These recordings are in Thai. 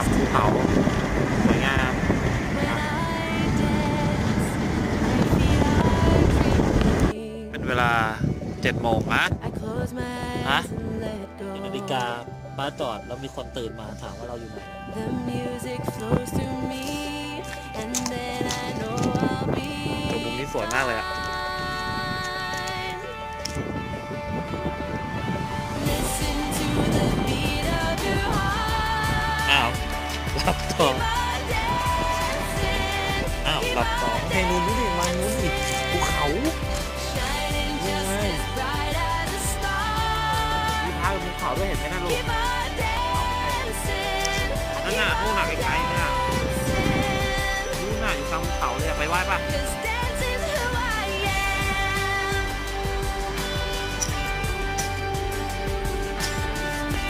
าพภูเขาสวยงามเป็นเวลาเจ็ดโมงนะฮะเป็นนาฬิกาบ้าจอดแล้วมีคนตื่นมาถามว่าเราอยู่ไหนตรงนี้สวยมากเลยอะ หลับต่อ Keep on dancing, อ้าวหลับต่อเพลงนู้นดิมานู้นดิภูเขา shining just as bright as a star. มีพาภูเขาด้วยเห็นไหมนะลูกนั่นน่ะนู่นน่ะไกลๆเนี่ยนู่นน่ะอยู่กลางภูเขาเลยไปไหว้ป่ะ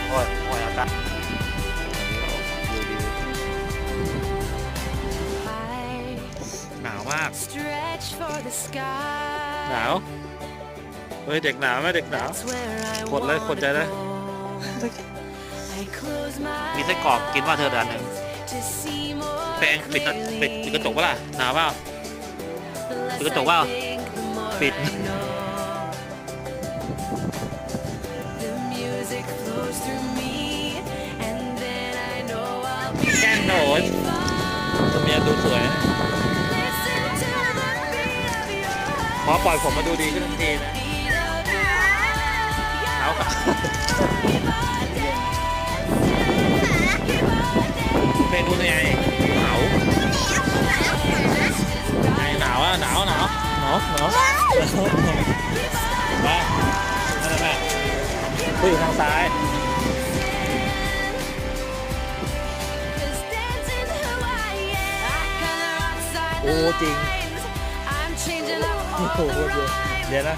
โอ้ยโอ้ยอากาศดู หนาว เฮ้ย เด็กหนาวไหมเด็กหนาว That's where I กดเลยกดใจเลย wanna go. I close my มีไส้กรอกกินว่าเธอเดือนหนึ่ง to see more แปรงปิดหน้าปิดปิดกระจกปะล่ะหนาวเปล่า The ปิดกระ less จกเปล่า I think, the more ปิด I know. The music flows through me, and then I know I'll be แกล้งโดด fine. ตัวเมียดูสวย พอปล่อยผมมาดูดีขึ้นทันทีนะ beat of your heart. หนาวกับเมนูเป็นไงหนาวไงหนาวอะหนาวหนาวหนาวหนาวไปนั่นแหละแม่ผู้อยู่ทางซ้ายโอ้จริง โอ้ all โห the เยอะ rhymes. เดี๋ยวนะ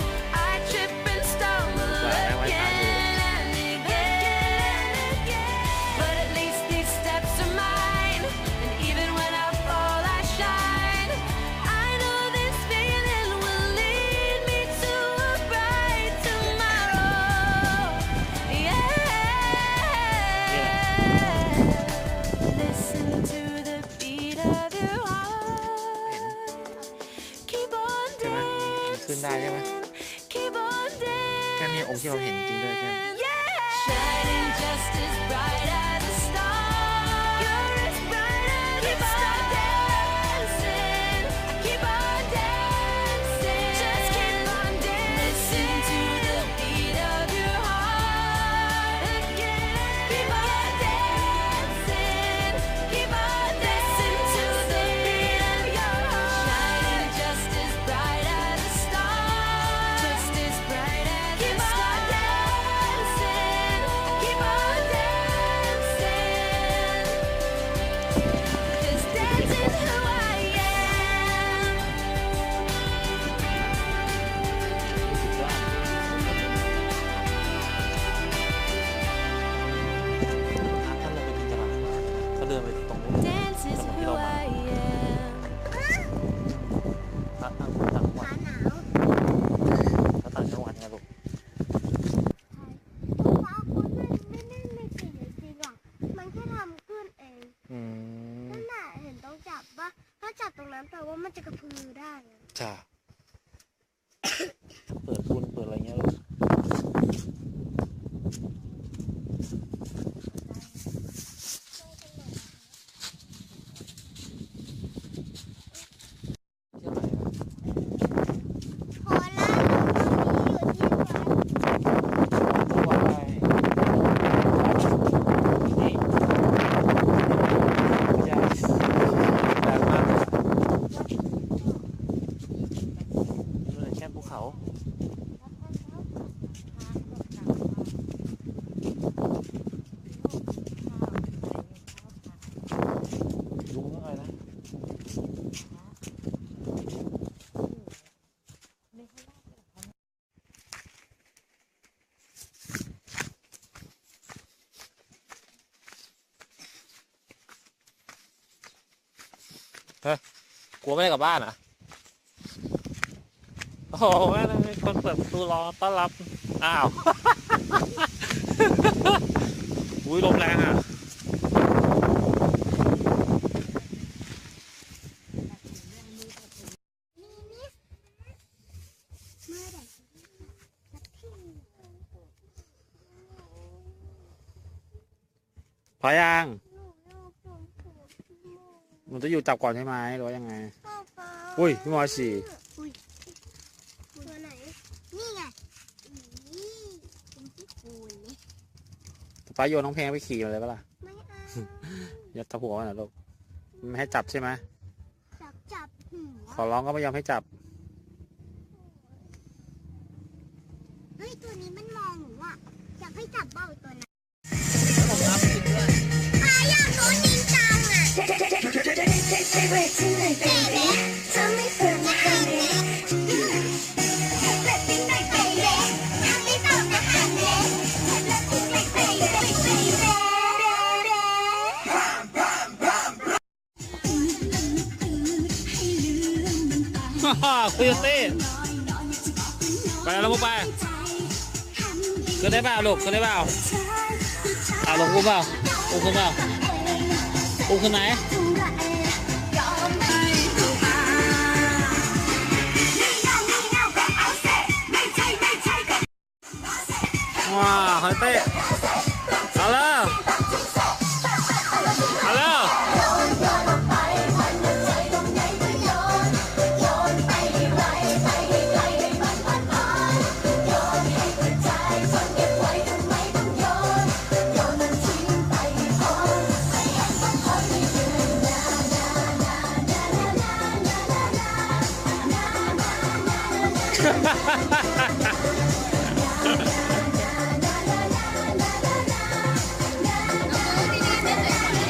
ลุงว่าไงนะกลัวไม่ได้กลับบ้านอะ โอ้โหแม่งมีคนเปิดประตูรอต้อนรับ อ้าว อุ้ยลมแรงอะ พอยังหนูอยากโดนผัวพี่โมหนูจะอยู่จับก่อนใช่ไหมหรือว่ายังไงป้าป้าอุ้ยพี่มอสี่อุ้ยตัวไหน นี่ไงอีเป็นที่คูณนี่ป้าโยนน้องเพลงไปขี่มาเลยปะล่ะ ไม่เอายัดตะหัวกันนะลูกไม่ให้จับใช่ไหมจับจับหัวขอร้องก็ไม่ยอมให้จับ เฮ้ยตัวนี้มันมองหนูอะอยากให้จับเบ้าตัวนั้น เธอไม่ควรมาทำเลยแบบนี้ไม่ไปเต้นไปเลยไปเลยคุยกับตี้ไปแล้วลูกไปขึ้นได้เปล่าลูกขึ้นได้เปล่าเอาลงอุ้มเปล่าอุ้มขึ้นเปล่าอุ้มขึ้นไหน 啊，海飞，好了，好了。